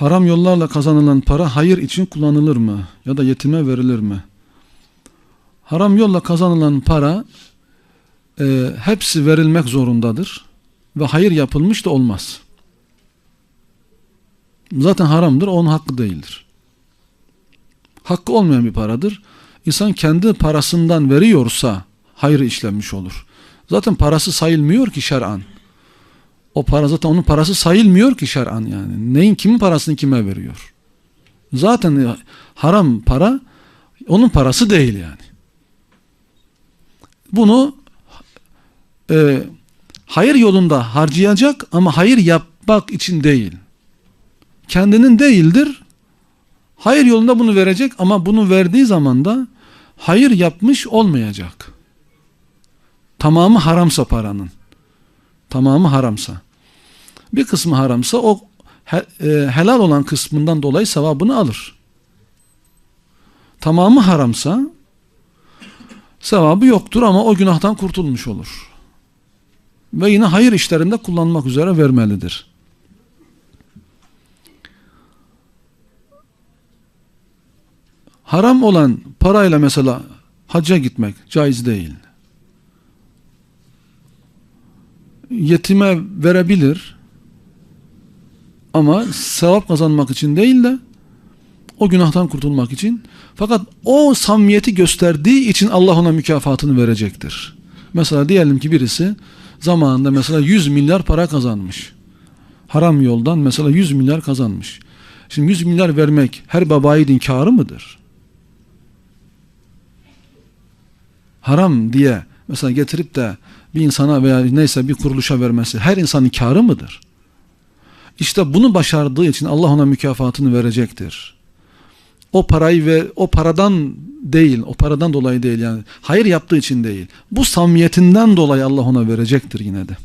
Haram yollarla kazanılan para hayır için kullanılır mı? Ya da yetime verilir mi? Haram yolla kazanılan para e, hepsi verilmek zorundadır. Ve hayır yapılmış da olmaz. Zaten haramdır, onun hakkı değildir. Hakkı olmayan bir paradır. İnsan kendi parasından veriyorsa hayır işlenmiş olur. Zaten parası sayılmıyor ki şer'an. O para zaten onun parası sayılmıyor ki şer'an yani. Neyin kimin parasını kime veriyor? Zaten haram para onun parası değil yani. Bunu e, hayır yolunda harcayacak ama hayır yapmak için değil. Kendinin değildir. Hayır yolunda bunu verecek ama bunu verdiği zaman da hayır yapmış olmayacak. Tamamı haramsa paranın. Tamamı haramsa. Bir kısmı haramsa o he, e, helal olan kısmından dolayı sevabını alır. Tamamı haramsa sevabı yoktur ama o günahtan kurtulmuş olur. Ve yine hayır işlerinde kullanmak üzere vermelidir. Haram olan parayla mesela hacca gitmek caiz değil. Yetime verebilir ama sevap kazanmak için değil de o günahtan kurtulmak için fakat o samimiyeti gösterdiği için Allah ona mükafatını verecektir. Mesela diyelim ki birisi zamanında mesela 100 milyar para kazanmış. Haram yoldan mesela 100 milyar kazanmış. Şimdi 100 milyar vermek her babayidin karı mıdır? Haram diye mesela getirip de bir insana veya neyse bir kuruluşa vermesi her insanın karı mıdır? İşte bunu başardığı için Allah ona mükafatını verecektir. O parayı ve o paradan değil, o paradan dolayı değil yani. Hayır yaptığı için değil. Bu samimiyetinden dolayı Allah ona verecektir yine de.